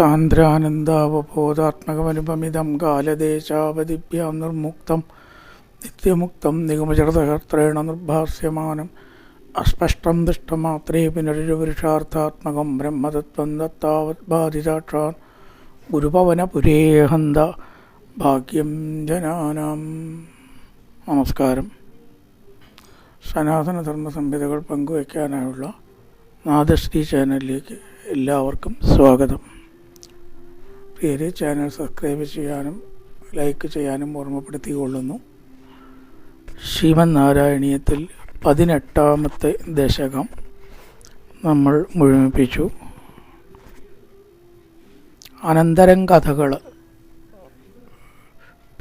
സാന്ദ്രാനന്ദാവബോധാത്മകമനുപമിതം കാലദേശാവധിഭ്യാം നിർമുക്തം നിത്യമുക്തം നിഗമചരതകർത്രേണ നിർഭാസ്യമാനം അസ്പഷ്ടം ദുഷ്ടമാത്രേ പുനരുപുരുഷാർത്ഥാത്മകം ബ്രഹ്മതത്വം ദത്താവത് ബാധിതാക്ഷാൻ ഗുരുപവനപുരേഹന്ത ഭാഗ്യം ജനാനാം. നമസ്കാരം. സനാതനധർമ്മ സംഹിതകൾ പങ്കുവയ്ക്കാനായുള്ള നാദശ്രീ ചാനലിലേക്ക് എല്ലാവർക്കും സ്വാഗതം. പേര് ചാനൽ സബ്സ്ക്രൈബ് ചെയ്യാനും ലൈക്ക് ചെയ്യാനും ഓർമ്മപ്പെടുത്തിക്കൊള്ളുന്നു. ശ്രീമൻ നാരായണീയത്തിൽ പതിനെട്ടാമത്തെ ദശകം നമ്മൾ മുഴുമിപ്പിച്ചു. അനന്തരം കഥകൾ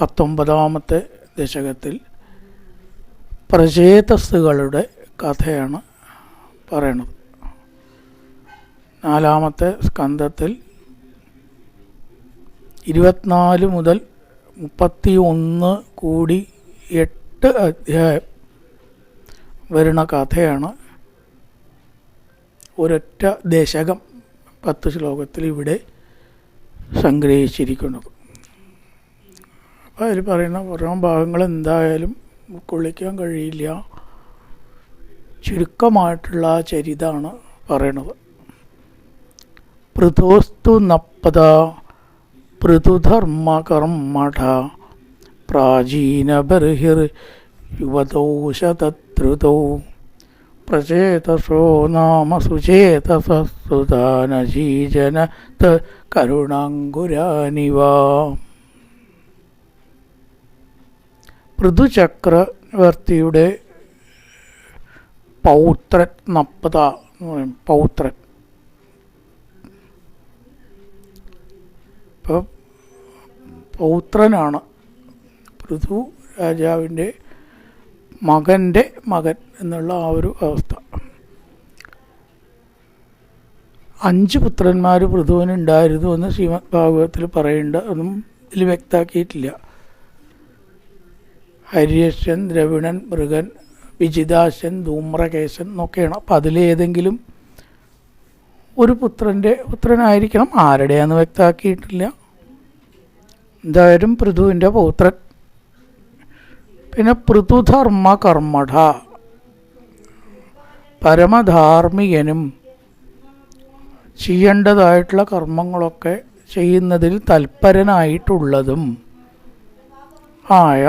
പത്തൊമ്പതാമത്തെ ദശകത്തിൽ പ്രചേതസ്സുകളുടെ കഥയാണ് പറയണത്. നാലാമത്തെ സ്കന്ധത്തിൽ ഇരുപത്തിനാല് മുതൽ മുപ്പത്തി ഒന്ന് കൂടി എട്ട് അധ്യായം വരുന്ന കഥയാണ് ഒരൊറ്റ ദശകം പത്ത് ശ്ലോകത്തിൽ ഇവിടെ സംഗ്രഹിച്ചിരിക്കുന്നത്. അപ്പോൾ അതിൽ പറയുന്ന പുറം ഭാഗങ്ങൾ എന്തായാലും ഉൾക്കൊള്ളിക്കാൻ കഴിയില്ല. ചുരുക്കമായിട്ടുള്ള ചരിതാണ് പറയണത് പൃഥോസ്തു നപ്പത പൃഥുധർമ്മകർമ്മഠ പ്രാചീനബർഹിർ യുവതോശതൃതോ പ്രചേതസോ നാമ സുചേതസുതാനശീജന കരുണാങ്കുരാനിവ. പൃഥുചക്രവർത്തിയുടെ പൗത്രൻ നപ്പത എന്ന് പറയും. പൗത്രൻ ഇപ്പം പൗത്രനാണ്. പൃഥു രാജാവിന്റെ മകന്റെ മകൻ എന്നുള്ള ആ ഒരു അവസ്ഥ. അഞ്ച് പുത്രന്മാർ പൃഥുവിനുണ്ടായിരുന്നു എന്ന് ശ്രീമദ് ഭാഗവതത്തിൽ പറയേണ്ട ഒന്നും ഇതിൽ വ്യക്തമാക്കിയിട്ടില്ല. ഹരിയശൻ ദ്രവിണൻ മൃഗൻ വിജിതാശൻ ധൂമ്രകേശൻ എന്നൊക്കെയാണ്. അപ്പം അതിലേതെങ്കിലും ഒരു പുത്രന്റെ പുത്രനായിരിക്കണം. ആരുടെയാന്ന് വ്യക്തമാക്കിയിട്ടില്ല. എന്തായാലും പൃഥുവിന്റെ പൗത്രൻ. പിന്നെ പൃഥുധർമ്മ കർമ്മഠ പരമധാർമ്മികനും ചെയ്യേണ്ടതായിട്ടുള്ള കർമ്മങ്ങളൊക്കെ ചെയ്യുന്നതിൽ തൽപരനായിട്ടുള്ളതും ആയ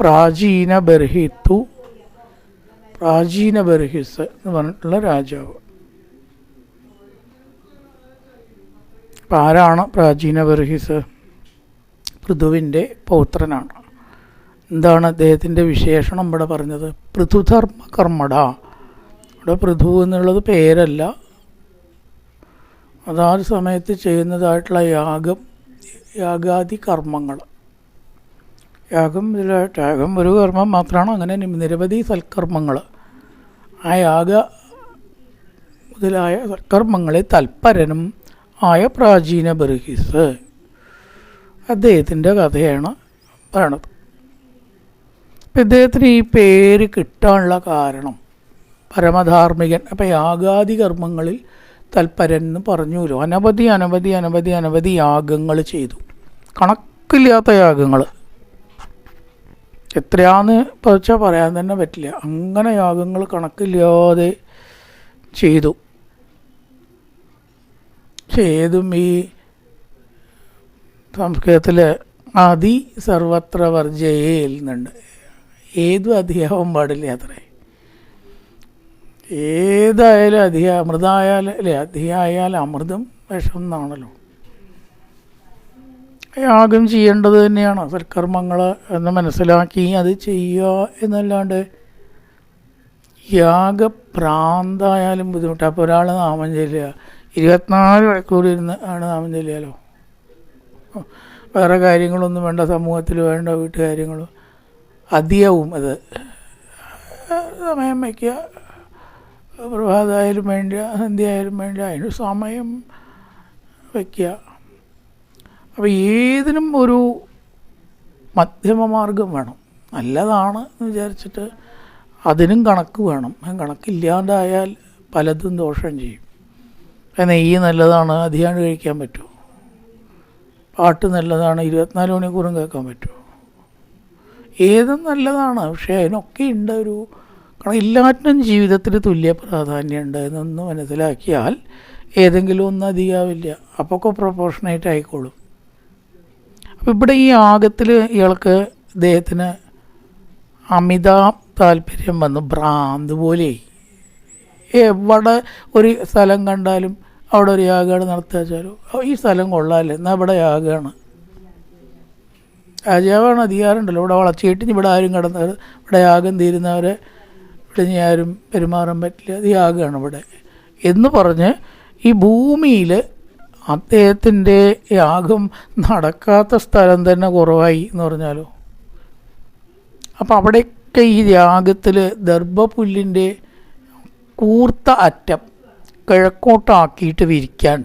പ്രാചീന ബർഹിത്തു പ്രാചീന ബർഹിസ് എന്ന് പറഞ്ഞിട്ടുള്ള രാജാവ്. അപ്പം ആരാണ് പ്രാചീന ബർഹിസ് പൃഥുവിന്റെ പൗത്രനാണ്. എന്താണ് അദ്ദേഹത്തിന്റെ വിശേഷണം ഇവിടെ പറഞ്ഞത്? പൃഥുധർമ്മ കർമ്മട ഇവിടെ പൃഥു എന്നുള്ളത് പേരല്ല. അതാത് സമയത്ത് ചെയ്യുന്നതായിട്ടുള്ള യാഗം യാഗാദി കർമ്മങ്ങൾ. യാഗം ഇതിലായിട്ട് യാഗം ഒരു കർമ്മം മാത്രമാണ് അങ്ങനെ നിരവധി സൽക്കർമ്മങ്ങൾ. ആ യാഗ മുതലായ സൽക്കർമ്മങ്ങളെ തൽപരനും ആയ പ്രാചീന ബർഹിസ്. അദ്ദേഹത്തിന്റെ കഥയാണ് പറയണത്. അപ്പം ഇദ്ദേഹത്തിന് ഈ പേര് കിട്ടാനുള്ള കാരണം പരമധാർമ്മികൻ അപ്പം യാഗാദി കർമ്മങ്ങളിൽ തൽപരൻ എന്ന് പറഞ്ഞുല്ലോ അനവധി അനവധി അനവധി അനവധി യാഗങ്ങൾ ചെയ്തു. കണക്കില്ലാത്ത യാഗങ്ങൾ എത്രയാന്ന് വെച്ചാൽ പറയാൻ തന്നെ പറ്റില്ല. അങ്ങനെ യാഗങ്ങൾ കണക്കില്ലാതെ ചെയ്തു. പക്ഷെ ഏതും ഈ സംസ്കൃതത്തിൽ അതി സർവത്ര വർജയിൽ എന്നുണ്ട് ഏതും അധികമാവാൻ പാടില്ല അത്രേ? ഏതായാലും അധിക അമൃതായാൽ അല്ലേ അധികമായാൽ അമൃതം വിഷം എന്നാണല്ലോ. യാഗം ചെയ്യേണ്ടത് തന്നെയാണ്. സൽക്കർമ്മങ്ങൾ എന്ന് മനസ്സിലാക്കി അത് ചെയ്യുക എന്നല്ലാണ്ട് യാഗഭ്രാന്തായാലും ബുദ്ധിമുട്ട്. അപ്പോൾ ഒരാൾ നാമം ചെല്ലുക. ഇരുപത്തിനാല് മണിക്കൂർ ഇരുന്ന് ആണ് നാമം ചെല്ലുകയല്ലോ വേറെ കാര്യങ്ങളൊന്നും വേണ്ട സമൂഹത്തിൽ വേണ്ട വീട്ടുകാര്യങ്ങളും അധികവും അത് സമയം വയ്ക്കുക. പ്രഭാതമായാലും വേണ്ട സന്ധ്യയായാലും വേണ്ട അതിന് സമയം വയ്ക്കുക. അപ്പോൾ ഏതിനും ഒരു മധ്യമ മാർഗം വേണം. നല്ലതാണ് എന്ന് വിചാരിച്ചിട്ട് അതിനും കണക്ക് വേണം. കണക്കില്ലാണ്ടായാൽ പലതും ദോഷം ചെയ്യും. നെയ്യ് നല്ലതാണ് അധികം കഴിക്കാൻ പറ്റുമോ? പാട്ട് നല്ലതാണ് ഇരുപത്തിനാല് മണിക്കൂറും കേൾക്കാൻ പറ്റുമോ? ഏതും നല്ലതാണ് പക്ഷേ അതിനൊക്കെ ഉണ്ട് ഒരു കാരണം എല്ലാറ്റിനും ജീവിതത്തിൽ തുല്യ പ്രാധാന്യമുണ്ട് എന്നൊന്ന് മനസ്സിലാക്കിയാൽ ഏതെങ്കിലും ഒന്നും അധികമാവില്ല അപ്പോൾ ഒക്കെ പ്രൊപ്പോർഷണേറ്റ് ആയിക്കോളും. അപ്പോൾ ഇവിടെ ഈ ആഗത്തിൽ ഇയാൾക്ക് ഇദ്ദേഹത്തിന് അമിത താല്പര്യം വന്നു ഭ്രാന്ത് പോലെ എവിടെ ഒരു സ്ഥലം കണ്ടാലും അവിടെ ഒരു യാഗാട് "ഓ, ഈ സ്ഥലം കൊള്ളാമല്ലേ എന്നാൽ ഇവിടെ യാഗമാണ് രാജാവാണ് അധികാരമുണ്ടല്ലോ. ഇവിടെ വളച്ചേട്ടിന് ഇവിടെ ആരും കടന്ന ഇവിടെ യാഗം തീരുന്നവരെ ഇവിടെ ഇനി ആരും പെരുമാറാൻ പറ്റില്ല. അത് യാഗമാണ് ഇവിടെ. എന്ന് പറഞ്ഞ് ഈ ഭൂമിയിൽ അദ്ദേഹത്തിന്റെ യാഗം നടക്കാത്ത സ്ഥലം തന്നെ കുറവായി എന്ന് പറഞ്ഞാലോ? അപ്പം അവിടെയൊക്കെ ഈ യാഗത്തിൽ ദർഭപുല്ലിന്റെ കൂർത്ത അറ്റം കിഴക്കോട്ടാക്കിയിട്ട് വിരിക്കാൻ.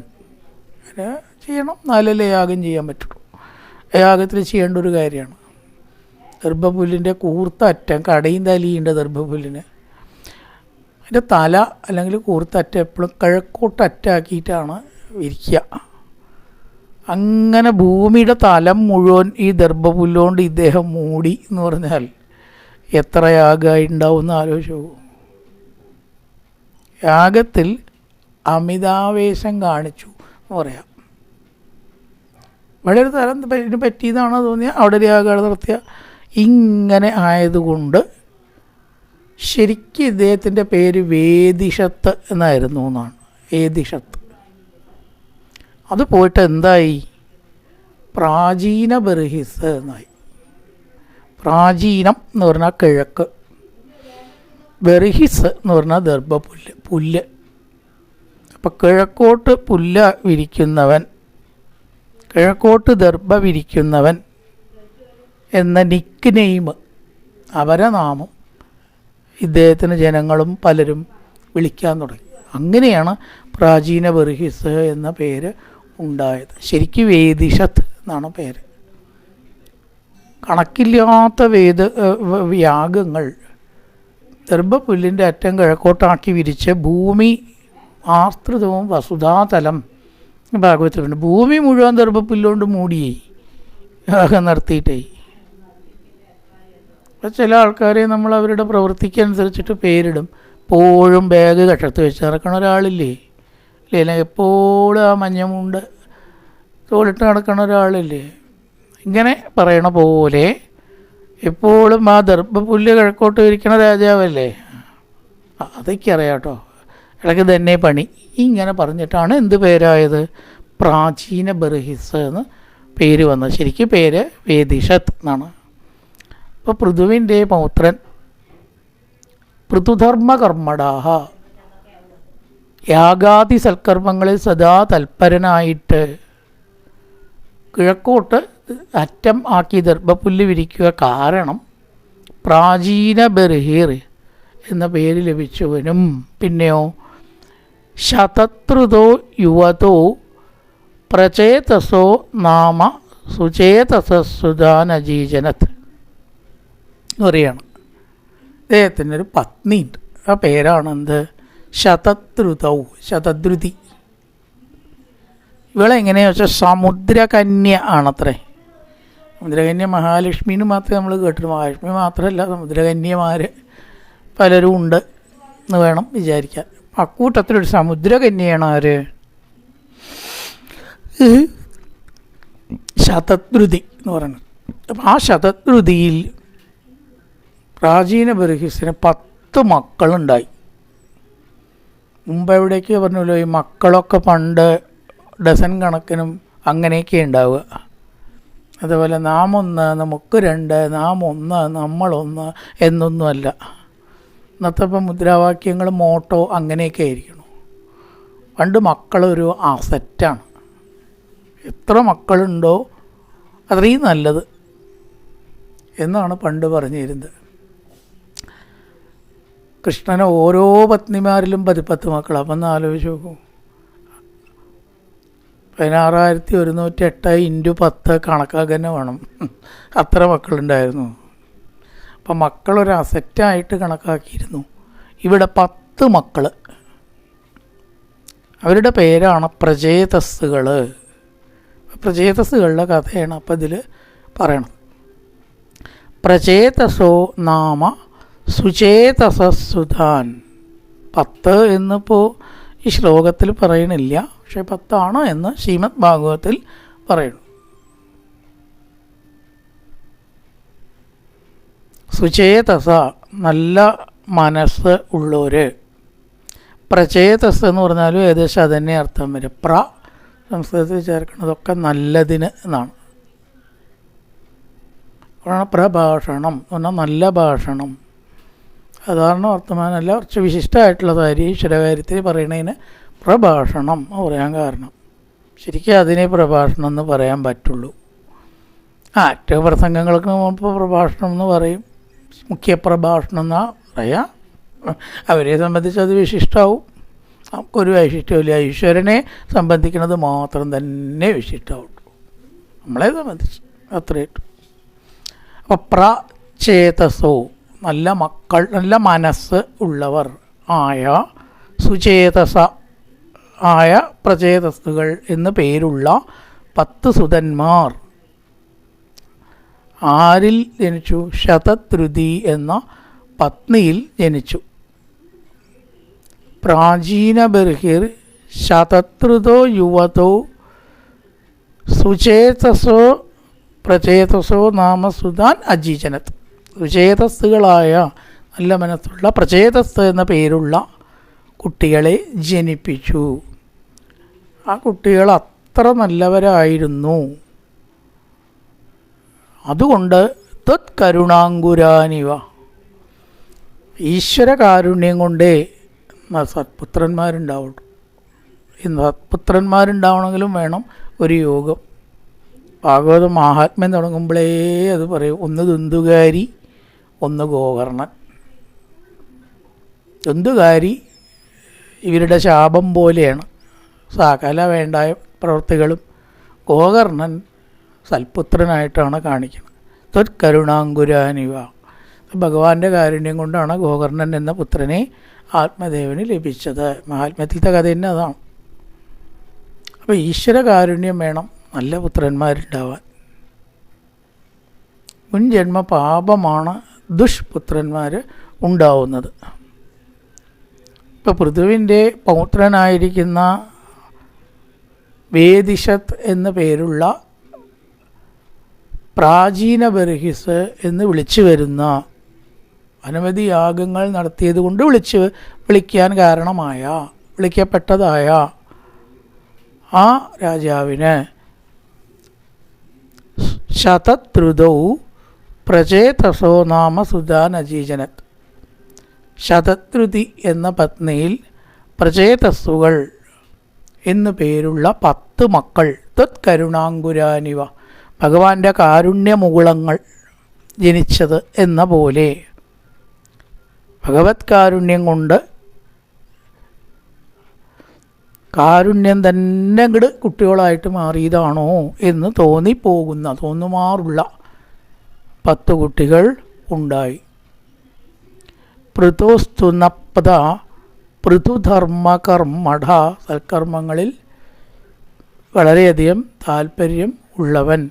ചെയ്യണം. എന്നാലല്ലേ യാഗം ചെയ്യാൻ പറ്റുള്ളൂ. യാഗത്തിൽ ചെയ്യേണ്ട ഒരു കാര്യമാണ്. ദർഭപുല്ലിന്റെ കൂർത്ത അറ്റം കടയും തലിയുണ്ട് ദർഭപുല്ലിന്. അതിന്റെ തല അല്ലെങ്കിൽ കൂർത്ത അറ്റം എപ്പോഴും കിഴക്കോട്ടറ്റാക്കിയിട്ടാണ് വിരിക്കുക. അങ്ങനെ ഭൂമിയുടെ തലം മുഴുവൻ ഈ ദർഭപുല്ലുകൊണ്ട് ഇദ്ദേഹം മൂടി എന്ന് പറഞ്ഞാൽ എത്ര യാഗമായി ഉണ്ടാവും എന്ന് ആലോചിച്ചു യാഗത്തിൽ അമിതാവേശം കാണിച്ചു എന്ന് പറയാം. വളരെ തരം പറ്റിയതാണോ തോന്നിയാൽ അവിടെ യാഗം നടത്തിയ ഇങ്ങനെ ആയതുകൊണ്ട് ശരിക്കും ഇദ്ദേഹത്തിന്റെ പേര് വേദിഷത്ത് എന്നായിരുന്നു എന്നാണ്. വേദിഷത്ത് അത് പോയിട്ട് എന്തായി? പ്രാചീന ബർഹിസ് എന്നായി. പ്രാചീനം എന്ന് പറഞ്ഞാൽ കിഴക്ക്. ബർഹിസ് എന്ന് പറഞ്ഞാൽ ദർഭ പുല്ല് പുല്ല്. അപ്പം കിഴക്കോട്ട് പുല്ല വിരിക്കുന്നവൻ കിഴക്കോട്ട് ദർഭ വിരിക്കുന്നവൻ എന്ന നിക്ക് നെയിം അപരനാമം ഇദ്ദേഹത്തിന് ജനങ്ങളും പലരും വിളിക്കാൻ തുടങ്ങി. അങ്ങനെയാണ് പ്രാചീന ബർഹിസ് എന്ന പേര് ഉണ്ടായത്. ശരിക്കും വേദിഷത്ത് എന്നാണ് പേര്. കണക്കില്ലാത്ത വേദ യാഗങ്ങൾ ദർഭപുല്ലിന്റെ അറ്റം കിഴക്കോട്ടാക്കി വിരിച്ച് ഭൂമി ആസ്തൃതവും വസുധാതലം. ഭാഗവത്തിലുണ്ട് ഭൂമി മുഴുവൻ ദർഭപ്പുല്ലുകൊണ്ട് മൂടിയേ വിവാഹം നടത്തിയിട്ടേ ചില ആൾക്കാരെ നമ്മൾ അവരുടെ പ്രവൃത്തിക്കനുസരിച്ചിട്ട് പേരിടും. എപ്പോഴും ബാഗ് കഷത്ത് വെച്ച് നടക്കണ ഒരാളില്ലേ? ഇല്ലേ? എപ്പോഴും ആ മഞ്ഞമുണ്ട് തോളിട്ട് നടക്കണ ഒരാളില്ലേ? ഇങ്ങനെ പറയണ പോലെ എപ്പോഴും ആ ദർഭപുല്ല് കിഴക്കോട്ട് ഇരിക്കണ രാജാവല്ലേ? അതൊക്കെ അറിയാം കേട്ടോ. ഇടയ്ക്ക് തന്നെ പണി. ഇങ്ങനെ പറഞ്ഞിട്ടാണ് എന്ത് പേരായത്? പ്രാചീന ബർഹിസ് എന്ന് പേര് വന്നത്. ശരിക്കും പേര് വേദിഷത്ത് എന്നാണ്. അപ്പോൾ പൃഥുവിന്റെ പൗത്രൻ പൃഥുധർമ്മകർമ്മടാഹ. യാഗാദി സൽക്കർമ്മങ്ങളിൽ സദാ തൽപരനായിട്ട് കിഴക്കോട്ട് അറ്റം ആക്കി ദർഭപ്പുല്ല് വിരിക്കുക കാരണം പ്രാചീന ബർഹീർ എന്ന പേര് ലഭിച്ചവനും പിന്നെയോ ശതത്രുതോ യുവതോ പ്രചേതസോ നാമ സുചേതസുധാനജീജനത്ത് പറയുകയാണ് അദ്ദേഹത്തിന്റെ ഒരു പത്നിയുണ്ട് ആ പേരാണെന്ത്? ശതത്രുതൗ ശതദ്രുതി. ഇവളെങ്ങനെയാ വെച്ചാൽ സമുദ്രകന്യ ആണത്രേ. സമുദ്രകന്യ മഹാലക്ഷ്മിന് മാത്രമേ നമ്മൾ കേട്ടിട്ട് മഹാലക്ഷ്മി മാത്രമല്ല സമുദ്രകന്യമാർ പലരും ഉണ്ട് എന്ന് വേണം വിചാരിക്കാൻ. അക്കൂട്ടത്തിലൊരു സമുദ്രകന്യാണ് ആര്? ശതദ്രുതി എന്ന് പറയുന്നത്. അപ്പം ആ ശതദ്രുതിയിൽ പ്രാചീന ബർഹിസിന് പത്ത് മക്കളുണ്ടായി. മുമ്പ് എവിടേക്ക് പറഞ്ഞല്ലോ ഈ മക്കളൊക്കെ പണ്ട് ഡസൻ കണക്കിനും അങ്ങനെയൊക്കെ ഉണ്ടാവുക. അതുപോലെ നാമൊന്ന് നമുക്ക് രണ്ട് നാം ഒന്ന് നമ്മളൊന്ന് എന്നൊന്നുമല്ല. ഇന്നത്തെ ഇപ്പം മുദ്രാവാക്യങ്ങൾ മോട്ടോ അങ്ങനെയൊക്കെ ആയിരിക്കണം പണ്ട് മക്കളൊരു അസറ്റാണ് എത്ര മക്കളുണ്ടോ അത്രയും നല്ലത് എന്നാണ് പണ്ട് പറഞ്ഞിരുന്നത്. കൃഷ്ണന് ഓരോ പത്നിമാരിലും പതിപ്പത്ത് മക്കൾ അപ്പം ഒന്ന് ആലോചിച്ച് നോക്കൂ. പതിനാറായിരത്തി ഒരുന്നൂറ്റി എട്ട് ഇന്റു പത്ത് കണക്കാക്കന്നെ വേണം. അത്ര മക്കളുണ്ടായിരുന്നു. അപ്പം മക്കളൊരു അസറ്റായിട്ട് കണക്കാക്കിയിരുന്നു. ഇവിടെ പത്ത് മക്കൾ അവരുടെ പേരാണ് പ്രജേതസ്സുകൾ പ്രജേതസ്സുകളുടെ കഥയാണ് അപ്പം ഇതിൽ പറയണം പ്രചേതസോ നാമ സുചേതസസുധാൻ പത്ത് എന്നിപ്പോൾ ഈ ശ്ലോകത്തിൽ പറയണില്ല. പക്ഷേ പത്താണ് എന്ന് ശ്രീമദ് ഭാഗവത്തിൽ പറയുന്നു. സുചേതസ നല്ല മനസ്സ് ഉള്ളവർ പ്രചേതസ് എന്ന് പറഞ്ഞാലും ഏകദേശം അതന്നെ അർത്ഥം വരും. പ്ര സംസ്കൃതത്തിൽ ചേർക്കുന്നതൊക്കെ നല്ലതിന് എന്നാണ്. അതാണ് പ്രഭാഷണം. എന്ന് പറഞ്ഞാൽ നല്ല ഭാഷണം. സാധാരണ വർത്തമാനമല്ല കുറച്ച് വിശിഷ്ടമായിട്ടുള്ള കാര്യം ഈശ്വരകാര്യത്തിൽ പറയണതിന് പ്രഭാഷണം എന്ന് പറയാൻ കാരണം. ശരിക്കും അതിനെ പ്രഭാഷണം എന്ന് പറയാൻ പറ്റുള്ളൂ. ആ മറ്റ് പ്രസംഗങ്ങൾക്ക് പ്രഭാഷണം എന്ന് പറയും. മുഖ്യപ്രഭാഷണം എന്നാ പറയാം. അവരെ സംബന്ധിച്ച് അത് വിശിഷ്ടമാവും നമുക്കൊരു വൈശിഷ്ടമില്ല ഈശ്വരനെ സംബന്ധിക്കുന്നത് മാത്രം തന്നെ വിശിഷ്ടമാവും നമ്മളെ സംബന്ധിച്ച് അത്രയിട്ടു അപ്പോൾ പ്രചേതസോ നല്ല മക്കൾ നല്ല മനസ്സ് ഉള്ളവർ ആയ സുചേതസ ആയ പ്രചേതസ്സുകൾ എന്ന് പേരുള്ള പത്ത് സുതന്മാർ ആരിൽ ജനിച്ചു? ശതത്രുതി എന്ന പത്നിയിൽ ജനിച്ചു. പ്രാചീന ബർഹിർ ശതത്രുതോ യുവതോ സുചേതസോ പ്രചേതസോ നാമ സുതാൻ അജീജനത്. സുചേതസ്സുകളായ നല്ല മനസ്സുള്ള പ്രചേതസ് എന്ന പേരുള്ള കുട്ടികളെ ജനിപ്പിച്ചു. ആ കുട്ടികൾ അത്ര നല്ലവരായിരുന്നു. അതുകൊണ്ട് ത്വത് കരുണാങ്കുരാനിവ. ഈശ്വര കാരുണ്യം കൊണ്ടേ സത്പുത്രന്മാരുണ്ടാവുള്ളൂ. ഈ സത്പുത്രന്മാരുണ്ടാവണമെങ്കിലും വേണം ഒരു യോഗം. ഭാഗവത മഹാത്മ്യം തുടങ്ങുമ്പോഴേ അത് പറയും ഒന്ന് ദുന്തുകാരി ഒന്ന് ഗോകർണൻ. ദുന്തുകാരി ഇവരുടെ ശാപം പോലെയാണ്. സകല വേണ്ടായ പ്രവൃത്തികളും ഗോകർണൻ സൽപുത്രനായിട്ടാണ് കാണിക്കുന്നത്. ത്വത്കരുണാങ്കുരാനിവ ഭഗവാന്റെ കാരുണ്യം കൊണ്ടാണ് ഗോകർണൻ എന്ന പുത്രനെ ആത്മദേവന് ലഭിച്ചത്. മഹാത്മ്യത്തിലത്തെ കഥ തന്നെ അതാണ്. അപ്പോൾ ഈശ്വര കാരുണ്യം വേണം നല്ല പുത്രന്മാരുണ്ടാവാൻ. മുൻ ജന്മ പാപമാണ് ദുഷ്പുത്രന്മാർ ഉണ്ടാവുന്നത്. ഇപ്പോൾ പൃഥുവിന്റെ പൗത്രനായിരിക്കുന്ന വേദിഷത്ത് എന്ന പേരുള്ള പ്രാചീന ബർഹിസ് എന്ന് വിളിച്ചു വരുന്ന അനവധി യാഗങ്ങൾ നടത്തിയത് കൊണ്ട് വിളിച്ച് വിളിക്കാൻ കാരണമായ വിളിക്കപ്പെട്ടതായ ആ രാജാവിന് ശതദ്രുതൗ പ്രചേതസോ നാമ സുധാനജീജനത് ശതദ്രുതി എന്ന പത്നിയിൽ പ്രചേതസ്സുകൾ എന്നു പേരുള്ള പത്ത് മക്കൾ ത്വത്കരുണാങ്കുരാനിവ ഭഗവാന്റെ കാരുണ്യമുകുളങ്ങൾ ജനിച്ചത് എന്ന പോലെ. ഭഗവത് കാരുണ്യം കൊണ്ട് കാരുണ്യം തന്നെ അങ്ങട് കുട്ടികളായിട്ട് മാറിയതാണോ എന്ന് തോന്നിപ്പോകുന്ന തോന്നുമാറുള്ള പത്ത് കുട്ടികൾ ഉണ്ടായി. പൃഥുസ്തുനപ്പത പൃഥുധർമ്മകർമ്മഠ സൽക്കർമ്മങ്ങളിൽ വളരെയധികം താല്പര്യം ഉള്ളവൻ.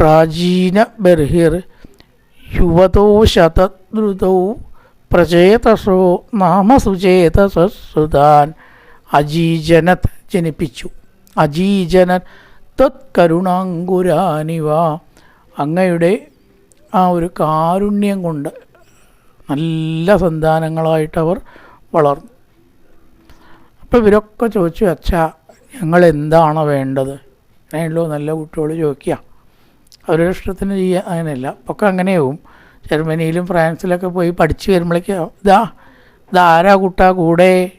പ്രാചീന ബർഹിർ യുവതോ ശതദ്രുതൗ പ്രചേതസോ നാമസുചേതസുതാൻ അജീജനത് ജനിപ്പിച്ചു. അജീജനത് തത്കരുണാങ്കുരാനിവ അങ്ങയുടെ ആ ഒരു കാരുണ്യം കൊണ്ട് നല്ല സന്താനങ്ങളായിട്ടവർ വളർന്നു. അപ്പോൾ ഇവരൊക്കെ ചോദിച്ചു അച്ഛ ഞങ്ങൾ എന്താണ് വേണ്ടത്? അങ്ങനെയുള്ളൂ നല്ല കുട്ടികൾ ചോദിക്കുക അവരുടെ ഇഷ്ടത്തിന് ചെയ്യാൻ അങ്ങനെയല്ല. ഒക്കെ അങ്ങനെയാവും. ജർമ്മനിയിലും ഫ്രാൻസിലൊക്കെ പോയി പഠിച്ചു വരുമ്പോഴേക്ക് ഇതാ ഇതാരാ കുട്ടാ കൂടെ?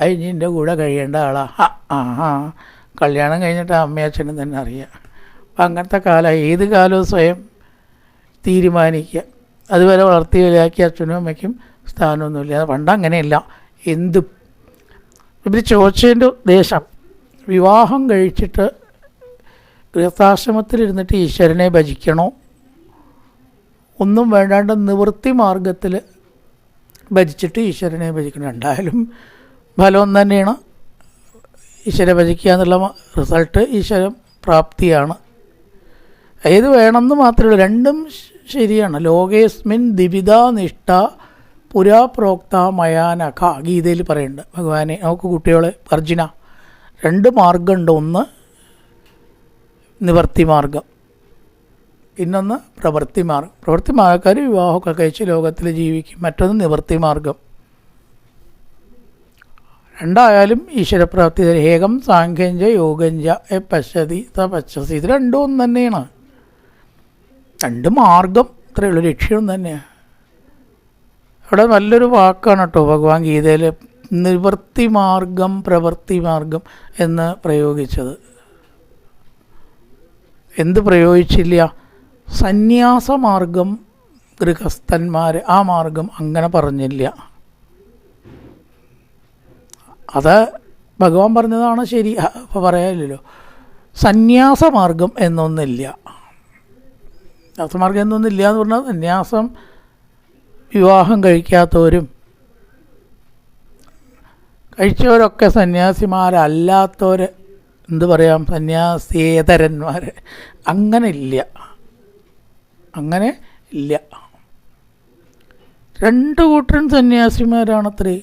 അതിന്റെ കൂടെ കഴിയേണ്ട ആളാ. ആ ആ. കല്യാണം കഴിഞ്ഞിട്ട് അമ്മയച്ഛനും തന്നെ അറിയാം. അപ്പം അങ്ങനത്തെ കാലം ഏത് കാലവും സ്വയം തീരുമാനിക്കുക. അതുവരെ വളർത്തി വലുതാക്കി അച്ഛനും അമ്മയ്ക്കും സ്ഥാനമൊന്നുമില്ല. പണ്ട് അങ്ങനെയല്ല. എന്തും. ഇവർ ചോദിച്ചതിന്റെ ഉദ്ദേശം വിവാഹം കഴിച്ചിട്ട് ഗൃഹസ്ഥാശ്രമത്തിലിരുന്നിട്ട് ഈശ്വരനെ ഭജിക്കണോ? ഒന്നും വേണ്ടാണ്ട് നിവൃത്തി മാർഗത്തിൽ ഭജിച്ചിട്ട് ഈശ്വരനെ ഭജിക്കണം. എന്തായാലും ഫലം തന്നെയാണ്. ഈശ്വര ഭജിക്കുക എന്നുള്ള റിസൾട്ട് ഈശ്വരൻ പ്രാപ്തിയാണ്. ഏത് വേണമെന്ന് മാത്രമേ രണ്ടും ശരിയാണ്. ലോകേസ്മിൻ ദിവിത നിഷ്ഠ പുരാ പ്രോക്ത മയാനഖ. ഗീതയിൽ പറയുന്നുണ്ട്. ഭഗവാനെ നമുക്ക് കുട്ടികളെ അർജുന രണ്ട് മാർഗമുണ്ട്. ഒന്ന് നിവർത്തി മാർഗം ഇന്നൊന്ന് പ്രവൃത്തി മാർഗം പ്രവൃത്തി മാർഗക്കാർ വിവാഹമൊക്കെ കഴിച്ച് ലോകത്തിൽ ജീവിക്കും. മറ്റൊന്ന് നിവർത്തി മാർഗം രണ്ടായാലും ഈശ്വരപ്രാപ്തി ഏകം സാഖ്യഞ്ച യോഗഞ്ച എ പശ്യതി സ പശ്യസി. ഇത് രണ്ടും ഒന്ന് തന്നെയാണ്. രണ്ട് മാർഗം. ഇത്രയേ ഉള്ളൂ. ലക്ഷ്യം തന്നെയാണ് അവിടെ നല്ലൊരു വാക്കാണ് കേട്ടോ ഭഗവാൻ ഗീതയിൽ നിവൃത്തി മാർഗം പ്രവൃത്തി മാർഗം എന്ന് പ്രയോഗിച്ചത്. എന്ത് പ്രയോഗിച്ചില്ല. സന്യാസമാർഗം ഗൃഹസ്ഥന്മാർ ആ മാർഗം അങ്ങനെ പറഞ്ഞില്ല. അത് ഭഗവാൻ പറഞ്ഞതാണ് ശരി. അപ്പോൾ പറയാനില്ലല്ലോ. സന്യാസമാർഗം എന്നൊന്നില്ല. സന്യാസമാർഗം എന്നൊന്നില്ല എന്ന് പറഞ്ഞാൽ സന്യാസം വിവാഹം കഴിക്കാത്തവരും കഴിച്ചവരൊക്കെ സന്യാസിമാരല്ലാത്തവർ എന്ത് പറയാം? സന്യാസേതരന്മാർ അങ്ങനെ ഇല്ല അങ്ങനെ ഇല്ല. രണ്ട് കൂട്ടരും സന്യാസിമാരാണത്രേ.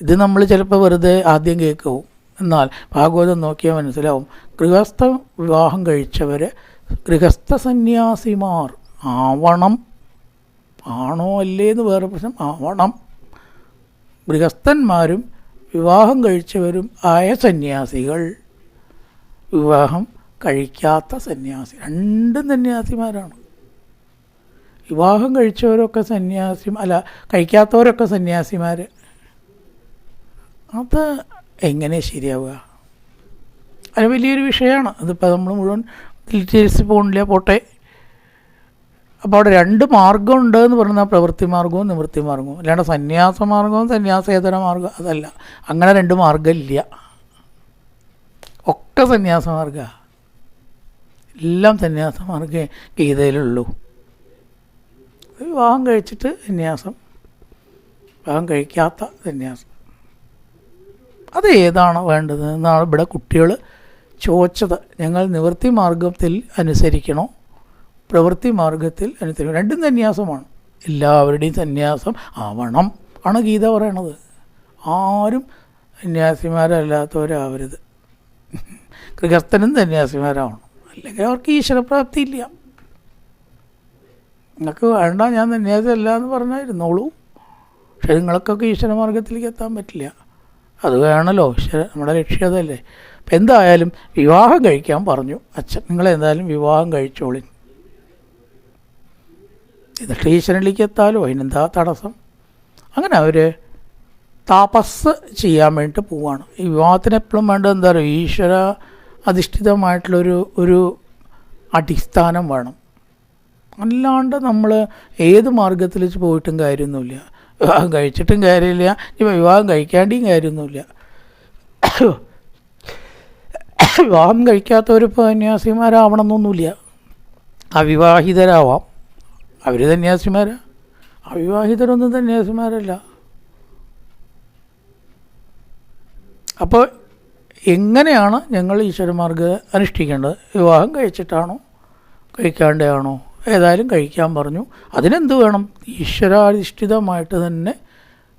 ഇത് നമ്മൾ ചിലപ്പോൾ വെറുതെ ആദ്യം കേൾക്കും. എന്നാൽ ഭാഗവതം നോക്കിയാൽ മനസ്സിലാവും. ഗൃഹസ്ഥ വിവാഹം കഴിച്ചവർ ഗൃഹസ്ഥ സന്യാസിമാർ. ആവണം. ആണോ അല്ലേ എന്ന് വേറെ പ്രശ്നം. ആവണം. ഗൃഹസ്ഥന്മാരും വിവാഹം കഴിച്ചവരും ആയ സന്യാസികൾ. വിവാഹം കഴിക്കാത്ത സന്യാസി. രണ്ടും സന്യാസിമാരാണ്. വിവാഹം കഴിച്ചവരൊക്കെ സന്യാസി അല്ല കഴിക്കാത്തവരൊക്കെ സന്യാസിമാർ അത് എങ്ങനെ ശരിയാവുക? അത് വലിയൊരു വിഷയമാണ്. അതിപ്പോൾ നമ്മൾ മുഴുവൻ ഡീറ്റെയിൽസ് പോകണില്ല പോട്ടെ. അപ്പോൾ അവിടെ രണ്ട് മാർഗമുണ്ട് എന്ന് പറയുന്ന പ്രവൃത്തി മാർഗവും നിവൃത്തി മാർഗവും അല്ലാണ്ട് സന്യാസ മാർഗവും സന്യാസേതര മാർഗം അതല്ല. അങ്ങനെ രണ്ട് മാർഗമില്ല ഒക്കെ സന്യാസമാർഗ എല്ലാം സന്യാസമാർഗ ഗീതയിലുള്ളൂ. വിവാഹം കഴിച്ചിട്ട് സന്യാസം. വിവാഹം കഴിക്കാത്ത സന്യാസം. അത് ഏതാണ് വേണ്ടത് എന്നാണ് ഇവിടെ കുട്ടികൾ ചോദിച്ചത്. ഞങ്ങൾ നിവൃത്തി മാർഗത്തിൽ അനുസരിക്കണോ? പ്രവൃത്തി മാർഗത്തിൽ അനുസരിക്കണം? രണ്ടും സന്യാസമാണ്. എല്ലാവരുടെയും സന്യാസം ആവണം. ആണ് ഗീത പറയണത്. ആരും സന്യാസിമാരല്ലാത്തവരാവരുത്. ഗൃഹസ്ഥനും സന്യാസിമാരാവണം. അല്ലെങ്കിൽ അവർക്ക് ഈശ്വരപ്രാപ്തി ഇല്ല നിങ്ങൾക്ക് വേണ്ട ഞാൻ സന്യാസിയല്ല എന്ന് പറഞ്ഞായിരുന്നോളൂ. പക്ഷെ നിങ്ങൾക്കൊക്കെ ഈശ്വരമാർഗത്തിലേക്ക് എത്താൻ പറ്റില്ല. അത് വേണമല്ലോ. നമ്മുടെ ലക്ഷ്യം അതല്ലേ. അപ്പം എന്തായാലും വിവാഹം കഴിക്കാൻ പറഞ്ഞു. അച്ഛൻ നിങ്ങളെന്തായാലും വിവാഹം കഴിച്ചോളി എന്നിട്ട് ഈശ്വരനിലേക്ക് എത്താലോ? അതിനെന്താ തടസ്സം? അങ്ങനെ അവർ താപസ് ചെയ്യാൻ വേണ്ടിയിട്ട് പോവുകയാണ് ഈ വിവാഹത്തിന് എപ്പോഴും വേണ്ടത് എന്താ പറയുക ഈശ്വര അധിഷ്ഠിതമായിട്ടുള്ളൊരു ഒരു അടിസ്ഥാനം വേണം. അല്ലാണ്ട് നമ്മൾ ഏത് മാർഗത്തിൽ പോയിട്ടും കാര്യമൊന്നുമില്ല. വിവാഹം കഴിച്ചിട്ടും കാര്യമില്ല. ഇപ്പം വിവാഹം കഴിക്കാണ്ടിയും കാര്യമൊന്നുമില്ല. വിവാഹം കഴിക്കാത്തവരിപ്പോൾ സന്യാസിമാരാവണം സന്യാസിമാരാവണമെന്നൊന്നുമില്ല. അവിവാഹിതരാവാം. അവർ സന്യാസിമാരാ? അവിവാഹിതരൊന്നും സന്യാസിമാരല്ല. അപ്പോൾ എങ്ങനെയാണ് ഞങ്ങൾ ഈശ്വരമാർഗം അനുഷ്ഠിക്കേണ്ടത്? വിവാഹം കഴിച്ചിട്ടാണോ? കഴിക്കാണ്ടാണോ? ഏതായാലും കഴിക്കാൻ പറഞ്ഞു. അതിനെന്ത് വേണം? ഈശ്വരാധിഷ്ഠിതമായിട്ട് തന്നെ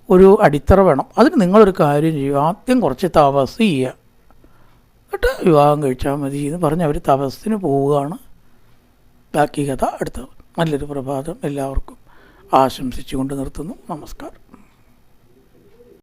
ഒരു അടിത്തറ വേണം. അതിന് നിങ്ങളൊരു കാര്യം ചെയ്യും ആദ്യം കുറച്ച് തപസ് ചെയ്യുക. എന്നിട്ട് വിവാഹം കഴിച്ചാൽ മതി എന്ന് പറഞ്ഞ് അവർ തപസ്സിന് പോവുകയാണ്. ബാക്കി കഥ അടുത്ത നല്ലൊരു പ്രഭാതം എല്ലാവർക്കും ആശംസിച്ചുകൊണ്ട് നിർത്തുന്നു. നമസ്കാരം.